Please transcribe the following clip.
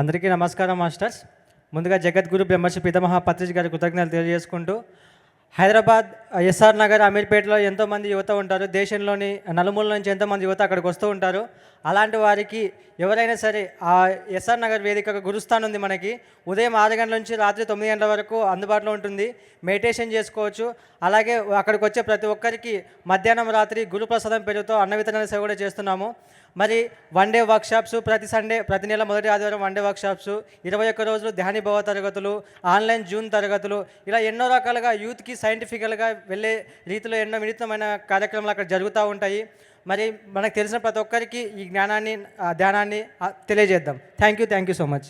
అందరికీ నమస్కారం మాస్టర్స్. ముందుగా జగద్గురు బ్రహ్మర్షి పితమహా పత్రిజ్ గారి కృతజ్ఞతలు తెలియజేసుకుంటూ హైదరాబాద్ ఎస్ఆర్ నగర్ అమీర్పేటలో ఎంతోమంది యువత ఉంటారు. దేశంలోని నలుమూల నుంచి ఎంతోమంది యువత అక్కడికి వస్తూ ఉంటారు. అలాంటి వారికి ఎవరైనా సరే ఆ ఎస్ఆర్ నగర్ వేదిక గురుస్థాన్ ఉంది మనకి. ఉదయం ఆరు గంటల నుంచి రాత్రి తొమ్మిది గంటల వరకు అందుబాటులో ఉంటుంది. మెడిటేషన్ చేసుకోవచ్చు. అలాగే అక్కడికి వచ్చే ప్రతి ఒక్కరికి మధ్యాహ్నం రాత్రి గురుప్రసాదం పేరుతో అన్న వితరణ సేవ కూడా చేస్తున్నాము. మరి వన్ డే వర్క్షాప్స్ ప్రతి సండే ప్రతి నెల మొదటి ఆదివారం వన్ డే వర్క్షాప్స్. ఇరవై ఒక్క రోజులు ధ్యానిభవ తరగతులు ఆన్లైన్ జూన్ తరగతులు. ఇలా ఎన్నో రకాలుగా యూత్కి సైంటిఫికల్గా వెళ్ళే రీతిలో ఎన్నో వినూత్నమైన కార్యక్రమాలు అక్కడ జరుగుతూ ఉంటాయి. మరి మనకు తెలిసిన ప్రతి ఒక్కరికి ఈ జ్ఞానాన్ని ధ్యానాన్ని తెలియజేద్దాం. Thank you thank you so much